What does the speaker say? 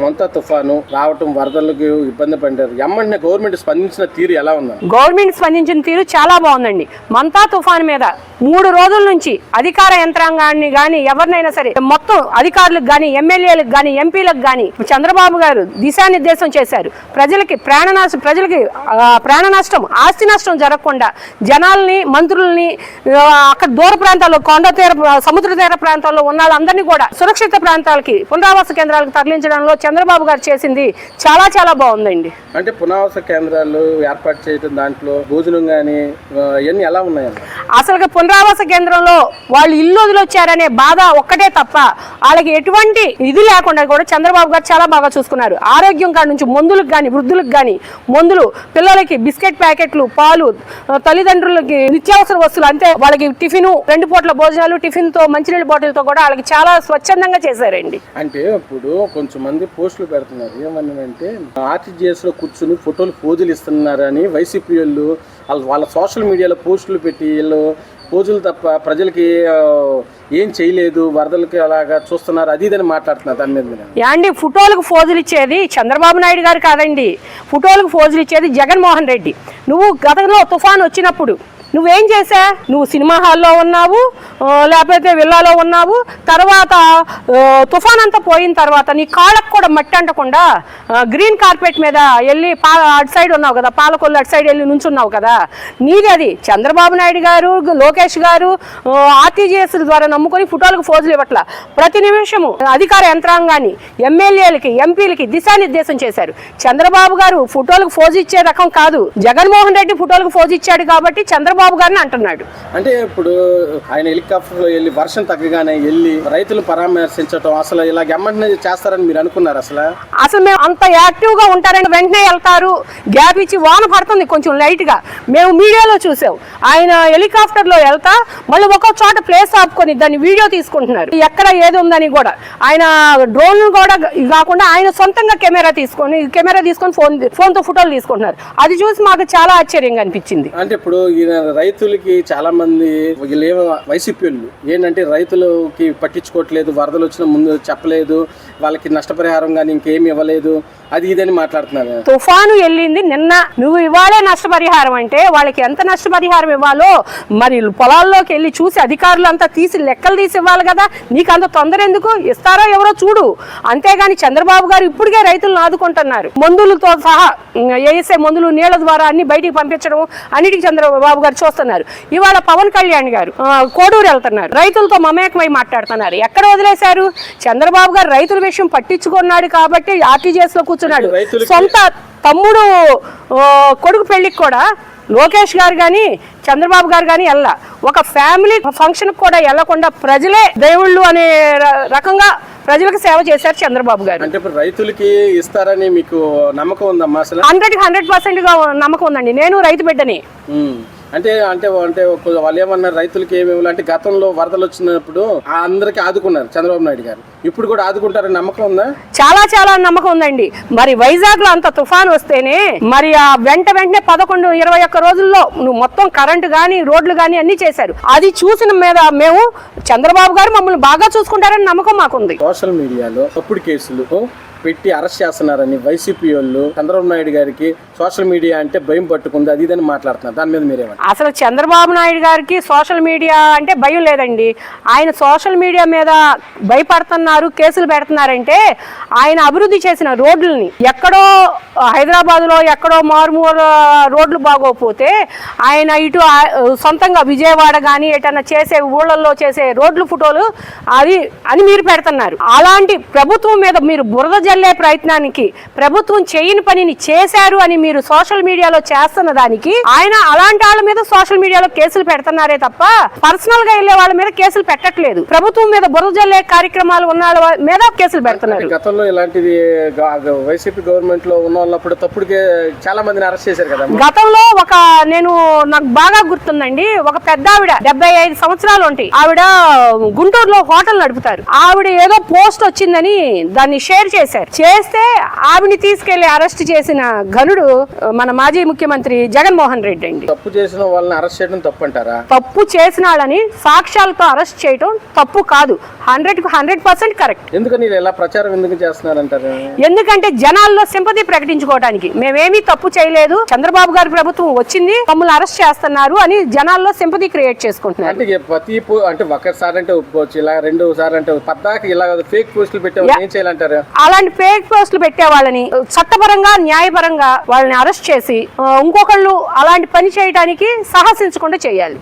మొంత తుఫాను రావటం వరదలకు ఇబ్బంది పడ్డారు. ఎమ్మంటే గవర్నమెంట్ స్పందించిన తీరు ఎలా ఉంది గవర్నమెంట్ స్పందించిన తీరు చాలా బాగుందండి. మంతా తుఫాన్ మీద మూడు రోజుల నుంచి అధికార యంత్రాంగాన్ని కానీ ఎవరినైనా సరే మొత్తం అధికారులకు కానీ ఎమ్మెల్యేలకు కానీ ఎంపీలకు కానీ చంద్రబాబు గారు దిశానిర్దేశం చేశారు. ప్రజలకి ప్రాణ ప్రజలకి ప్రాణ నష్టం ఆస్తి నష్టం జరగకుండా జనాల్ని మంత్రుల్ని అక్కడ దూర ప్రాంతాల్లో కొండ తీర సముద్ర తీర ప్రాంతాల్లో ఉన్న వాళ్ళందరినీ కూడా సురక్షిత ప్రాంతాలకి పునరావాస కేంద్రాలకు తరలించడంలో చంద్రబాబు గారు చేసింది చాలా చాలా బాగుందండి. అంటే పునరావాస కేంద్రాలు ఏర్పాటు చేయడం దాంట్లో భోజనం కానీ ఇవన్నీ ఎలా ఉన్నాయన్న అసలు పునరావాస కేంద్రంలో వాళ్ళు ఇల్లు వదిలొచ్చారనే బాధ ఒక్కటే తప్ప వాళ్ళకి ఎటువంటి ఇది లేకుండా కూడా చంద్రబాబు గారు చాలా బాగా చూసుకున్నారు. ఆరోగ్యం కాడ నుంచి మందులకు కానీ వృద్ధులకు కానీ మందులు పిల్లలకి బిస్కెట్ ప్యాకెట్లు పాలు తల్లిదండ్రులకి నిత్యావసర వస్తువులు అంతే. వాళ్ళకి టిఫిన్ రెండు పూట్ల భోజనాలు టిఫిన్తో మంచినీళ్ళ బాటిల్తో కూడా వాళ్ళకి చాలా స్వచ్ఛందంగా చేశారండి. అంటే ఇప్పుడు కొంచెం మంది పోస్టులు పెడుతున్నారు. ఏమని అంటే కూర్చుని ఫోటోలు పోజులు ఇస్తున్నారని వైసీపీ వాళ్ళు వాళ్ళ వాళ్ళ సోషల్ మీడియాలో పోస్టులు పెట్టి వీళ్ళు పోజులు తప్ప ప్రజలకి ఏం చేయలేదు వరదలకి అలాగా చూస్తున్నారు అది ఇదని మాట్లాడుతున్నారు దాని మీద మీరు. యాండి ఫోటోలకు ఫోజులు ఇచ్చేది చంద్రబాబు నాయుడు గారు కాదండి. ఫోటోలకు ఫోజులు ఇచ్చేది జగన్మోహన్ రెడ్డి. నువ్వు గతంలో తుఫాన్ వచ్చినప్పుడు నువ్వేం చేశా? నువ్వు సినిమా హాల్లో ఉన్నావు లేకపోతే విల్లాలో ఉన్నావు. తర్వాత తుఫాన్ అంతా పోయిన తర్వాత నీ కాళ్ళకు కూడా మట్టి అంటకుండా గ్రీన్ కార్పెట్ మీద వెళ్ళి పా అటు సైడ్ ఉన్నావు కదా పాలకొల్లు అటు సైడ్ వెళ్ళి నుంచున్నావు కదా. నీది అది చంద్రబాబు నాయుడు గారు లోకేష్ గారు ఆర్టీజీఎస్ ద్వారా నమ్ముకొని ఫోటోలకు ఫోజులు ఇవ్వట్ల. ప్రతి నిమిషము అధికార యంత్రాంగాన్ని ఎమ్మెల్యేలకి ఎంపీలకి దిశానిర్దేశం చేశారు. చంద్రబాబు గారు ఫోటోలకు ఫోజు ఇచ్చే రకం కాదు. జగన్మోహన్ రెడ్డి ఫోటోలకు ఫోజు ఇచ్చాడు కాబట్టి చంద్రబాబు గారిని అంటున్నాడు. అంటే ఇప్పుడు ఆయన హెలికాప్టర్లో వెళ్ళి వర్షం తగ్గగానే వెళ్ళి రైతులు పరామర్శించడం అసలు ఇలా ఎమ్మంటనే చేస్తారని మీరు అనుకున్నారు అసలు? అసలు మేము అంత యాక్టివ్గా ఉంటారని వెంటనే వెళ్తారు. గ్యాప్ ఇచ్చి వాన పడుతుంది కొంచెం లైట్గా మేము మీడియాలో చూసాం. ఆయన హెలికాప్టర్లో వెళ్తా మళ్ళీ ఒక్కో చోట ప్లేస్ ఆపుకొని దాన్ని వీడియో తీసుకుంటున్నారు. ఎక్కడ ఏది ఉందని కూడా. ఆయన డ్రోన్ కూడా కాకుండా ఆయన సొంతంగా కెమెరా తీసుకొని కెమెరా తీసుకొని ఫోన్ ఫోన్తో ఫోటోలు తీసుకుంటున్నారు. అది చూసి మాకు చాలా ఆశ్చర్యంగా అనిపించింది. అంటే ఇప్పుడు ఈయన రైతులకి చాలా మంది వైసీపీ వాళ్ళు. ఏంటంటే రైతులకి పట్టించుకోవట్లేదు వరదలు వచ్చిన ముందు చెప్పలేదు వాళ్ళకి నష్టపరిహారం కానీ ఇంకేమి ఇవ్వలేదు. అది ఇదని మాట్లాడుతున్నారు తుఫాను వెళ్ళింది నిన్న. నువ్వు ఇవ్వాలే నష్టపరిహారం అంటే వాళ్ళకి ఎంత నష్టపరిహారం ఇవ్వాలో మరి పొలాల్లోకి వెళ్ళి చూసి అధికారులు అంతా తీసి లెక్కలు తీసి ఇవ్వాలి కదా. నీకు అంత తొందర ఎందుకు? ఇస్తారో ఎవరో చూడు. అంతేగాని చంద్రబాబు గారు ఇప్పటికే రైతులను ఆదుకుంటున్నారు. మందులతో సహా వేసే మందులు నీళ్ళ ద్వారా అన్ని బయటికి పంపించడం అన్నిటికీ చంద్రబాబు గారు చూస్తున్నారు. ఇవాళ పవన్ కళ్యాణ్ గారు కోడూరు వెళ్తున్నారు. రైతులతో మమేకమై మాట్లాడుతున్నారు. ఎక్కడ వదిలేశారు? చంద్రబాబు గారు రైతుల విషయం పట్టించుకున్నాడు కాబట్టి ఆర్టీజీఎస్లో కూర్చున్నాడు. సొంత తమ్ముడు కొడుకు పెళ్ళికి కూడా లోకేష్ గారు కానీ చంద్రబాబు గారు కానీ వెళ్ళా ఒక ఫ్యామిలీ ఫంక్షన్ కూడా వెళ్ళకుండా ప్రజలే దేవుళ్ళు అనే రకంగా ప్రజలకు సేవ చేశారు చంద్రబాబు గారు. అంటే ఇప్పుడు రైతులకి ఇస్తారని మీకు నమ్మకం ఉందమ్మా అసలు? హండ్రెడ్ హండ్రెడ్ పర్సెంట్గా నమ్మకం ఉందండి. నేను రైతు బిడ్డని. అంటే అంటే అంటే వాళ్ళు ఏమన్నారు రైతులకి ఏమి ఇవ్వాలి అంటే గతంలో వరదలు వచ్చినప్పుడు అందరికి ఆదుకున్నారు చంద్రబాబు నాయుడు గారు. ఇప్పుడు కూడా ఆదుకుంటారని నమ్మకం ఉందా? చాలా చాలా నమ్మకం ఉందండి. మరి వైజాగ్లో అంత తుఫాన్ వస్తేనే మరి ఆ వెంట వెంటనే పదకొండు ఇరవై ఒక్క రోజుల్లో నువ్వు మొత్తం కరెంటు గాని రోడ్లు గాని అన్ని చేశారు. అది చూసిన మీద మేము చంద్రబాబు గారు మమ్మల్ని బాగా చూసుకుంటారని నమ్మకం మాకుంది. సోషల్ మీడియాలో తప్పుడు కేసులు పెట్టి అరెస్ట్ చేస్తున్నారని వైసీపీ వాళ్ళు చంద్రబాబు నాయుడు గారికి సోషల్ మీడియా అంటే భయం పట్టుకుంది అది ఇదని మాట్లాడుతున్నారు. దాని మీద మీరేమంటారు? అసలు చంద్రబాబు నాయుడు గారికి సోషల్ మీడియా అంటే భయం లేదండి. ఆయన సోషల్ మీడియా మీద భయపడుతున్నారు కేసులు పెడుతున్నారంటే ఆయన అభివృద్ధి చేసిన రోడ్లని ఎక్కడో హైదరాబాద్లో ఎక్కడో మారుమూల రోడ్లు బాగోకపోతే ఆయన ఇటు సొంతంగా విజయవాడ కానీ ఎటన్నా చేసే ఊళ్ళల్లో చేసే రోడ్లు ఫోటోలు అది అని మీరు పెడుతున్నారు. అలాంటి ప్రభుత్వం మీద మీరు బురద జల్లే ప్రయత్నానికి ప్రభుత్వం చేయని పనిని చేశారు అని మీరు సోషల్ మీడియాలో చేస్తున్న దానికి ఆయన అలాంటి వాళ్ళ మీద సోషల్ మీడియాలో కేసులు పెడుతున్నారే తప్ప పర్సనల్గా వెళ్ళే వాళ్ళ మీద కేసులు పెట్టట్లేదు. ప్రభుత్వం మీద బురద జల్లే కార్యక్రమాలు ఉన్న వాళ్ళ మీద కేసులు పెడుతున్నారు. గతంలో ఇలాంటిది వైసీపీ గవర్నమెంట్లో ఉన్న వాళ్ళప్పుడు తప్పుడుకే చాలా మందిని అరెస్ట్ చేశారు కదా గతంలో ఒక నేను నాకు బాగా గుర్తుందండి ఒక పెద్ద ఆవిడ డెబ్బై ఐదు సంవత్సరాలు ఉంటాయి ఆవిడ గుంటూరులో హోటల్ నడుపుతారు. ఆవిడ ఏదో పోస్ట్ వచ్చిందని దాన్ని షేర్ చేశారు. చేశారు. చేస్తే ఆవిని తీసుకెళ్ళి అరెస్ట్ చేసిన ఘనుడు మన మాజీ ముఖ్యమంత్రి జగన్మోహన్ రెడ్డి అండి. తప్పు చేసిన వాళ్ళని అరెస్ట్ చేయడం తప్పు అంటారా తప్పు చేసిన వాళ్ళని సాక్ష్యాలతో అరెస్ట్ చేయడం తప్పు కాదు. Hundred hundred percent correct. ఎందుకని ఎలా ప్రచారం ఎందుకు చేస్తున్నారంటారు? ఎందుకంటే జనాల్లో సింపతి ప్రకటించుకోవడానికి మేమేమీ తప్పు చేయలేదు. చంద్రబాబు గారి ప్రభుత్వం వచ్చింది మమ్మల్ని అరెస్ట్ చేస్తున్నారు అని జనాల్లో సింపతి క్రియేట్ చేసుకుంటున్నారు. అంటే ప్రతి పో- అంటే ఒకసారి అంటే ఒప్పుకోవచ్చు ఇలా రెండు సార్లు అంటే పద్దాకి ఇలా ఫేక్ పోస్టులు పెట్టే వాళ్ళు ఏం చేయాలంటారు? అలాంటి ఫేక్ పోస్టులు పెట్టే వాళ్ళని చట్టపరంగా న్యాయపరంగా వాళ్ళని అరెస్ట్ చేసి ఇంకొకళ్ళు అలాంటి పని చేయడానికి సాహసించకుండా చేయాలి.